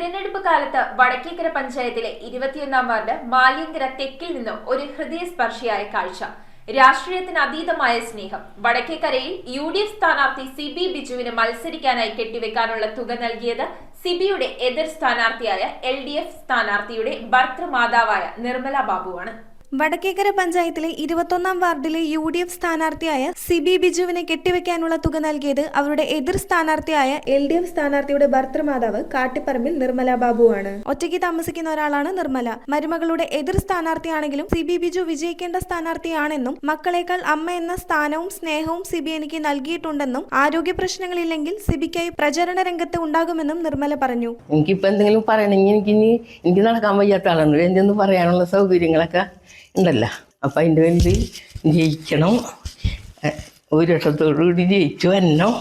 തിരഞ്ഞെടുപ്പ് കാലത്ത് വടക്കേക്കര പഞ്ചായത്തിലെ ഇരുപത്തിയൊന്നാം വാർഡ് മാലിയങ്കര തെക്കിൽ നിന്നും ഒരു ഹൃദയസ്പർശിയായ കാഴ്ച. രാഷ്ട്രീയത്തിന് അതീതമായ സ്നേഹം. വടക്കേക്കരയിൽ യു ഡി എഫ് സ്ഥാനാർത്ഥി സിബി ബിജുവിന് മത്സരിക്കാനായി കെട്ടിവെക്കാനുള്ള തുക നൽകിയത് സിബിയുടെ എതിർ സ്ഥാനാർത്ഥിയായ എൽ ഡി എഫ് സ്ഥാനാർത്ഥിയുടെ ഭർത്തൃമാതാവായ നിർമ്മല ബാബുവാണ്. വടക്കേക്കര പഞ്ചായത്തിലെ ഇരുപത്തൊന്നാം വാർഡിലെ യു ഡി എഫ് സ്ഥാനാർത്ഥിയായ സിബി ബിജുവിനെ കെട്ടിവെക്കാനുള്ള തുക നൽകിയത് അവരുടെ എതിർ സ്ഥാനാർത്ഥിയായ എൽ ഡി എഫ് സ്ഥാനാർത്ഥിയുടെ ഭർത്തൃമാതാവ് കാട്ടിപ്പറമ്പിൽ നിർമ്മല ബാബുവാണ്. ഒറ്റയ്ക്ക് താമസിക്കുന്ന ഒരാളാണ് നിർമ്മല. മരുമകളുടെ എതിർ സ്ഥാനാർത്ഥിയാണെങ്കിലും സിബി ബിജു വിജയിക്കേണ്ട സ്ഥാനാർത്ഥിയാണെന്നും മക്കളെക്കാൾ അമ്മ എന്ന സ്ഥാനവും സ്നേഹവും സിബി എനിക്ക് നൽകിയിട്ടുണ്ടെന്നും ആരോഗ്യ പ്രശ്നങ്ങളില്ലെങ്കിൽ സിബിക്കായി പ്രചരണ രംഗത്ത് ഉണ്ടാകുമെന്നും നിർമ്മല പറഞ്ഞു. എനിക്കിപ്പോ എന്തെങ്കിലും പറയണമെങ്കിൽ എനിക്ക് ഇനി എനിക്ക് നടക്കാൻ വയ്യാത്ത ആളാണ്. എന്തെന്ന് പറയാനുള്ള സൗകര്യങ്ങളൊക്കെ ഉണ്ടല്ലോ. അപ്പം അതിന്റെ വേണ്ടി ജയിക്കണം. ഒരു കൂടി ജയിച്ചു വരണം.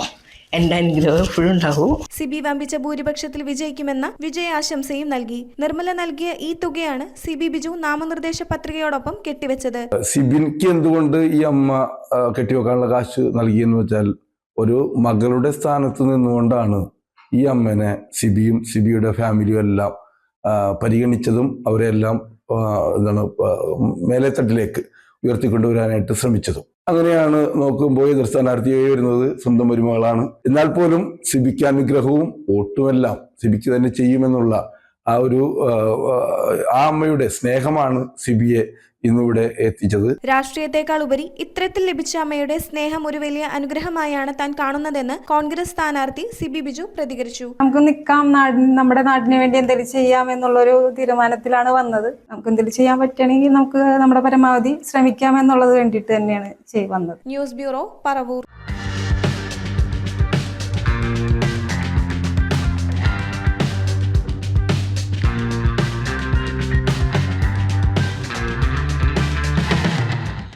എന്റെ അനുഗ്രഹം എപ്പോഴും ഉണ്ടാവും. സിബി വമ്പിച്ച ഭൂരിപക്ഷത്തിൽ വിജയിക്കുമെന്ന വിജയാശംസയും നൽകി. നിർമ്മല നൽകിയ ഈ തുകയാണ് സിബി ബിജു നാമനിർദ്ദേശ പത്രികയോടൊപ്പം കെട്ടിവെച്ചത്. സിബിൻക്ക് എന്തുകൊണ്ട് ഈ അമ്മ കെട്ടിവെക്കാനുള്ള കാശ് നൽകിയെന്ന് വെച്ചാൽ ഒരു മകളുടെ സ്ഥാനത്ത് നിന്നുകൊണ്ടാണ് ഈ അമ്മനെ സിബിയും സിബിയുടെ ഫാമിലിയും എല്ലാം പരിഗണിച്ചതും അവരെല്ലാം എന്താണ് മേലെത്തട്ടിലേക്ക് ഉയർത്തിക്കൊണ്ടുവരാനായിട്ട് ശ്രമിച്ചതും. അങ്ങനെയാണ് നോക്കുമ്പോൾ എതിർ സ്ഥാനാർത്ഥിയായി വരുന്നത് സ്വന്തം മരുമകളാണ് എന്നാൽ പോലും സിബിക്ക് അനുഗ്രഹവും വോട്ടുമെല്ലാം സിബിക്ക് തന്നെ ചെയ്യുമെന്നുള്ള ആ ഒരു ആ, അമ്മയുടെ സ്നേഹമാണ് സിബിയെ ഇന്നിവിടെ എത്തിച്ചത്. രാഷ്ട്രീയത്തെക്കാൾ ഉപരി ഇത്തരത്തിൽ ലഭിച്ച അമ്മയുടെ സ്നേഹം ഒരു വലിയ അനുഗ്രഹമായാണ് താൻ കാണുന്നതെന്ന് കോൺഗ്രസ് സ്ഥാനാർത്ഥി സിബി ബിജു പ്രതികരിച്ചു. നമുക്ക് നിൽക്കാം നാടിന് നമ്മുടെ നാടിന് വേണ്ടി എന്തെങ്കിലും ചെയ്യാം എന്നുള്ള ഒരു തീരുമാനത്തിലാണ് വന്നത്. നമുക്ക് എന്തെങ്കിലും ചെയ്യാൻ പറ്റുകയാണെങ്കിൽ നമുക്ക് നമ്മുടെ പരമാവധി ശ്രമിക്കാം എന്നുള്ളത് വേണ്ടിയിട്ട് തന്നെയാണ് വന്നത്. News bureau Paravur.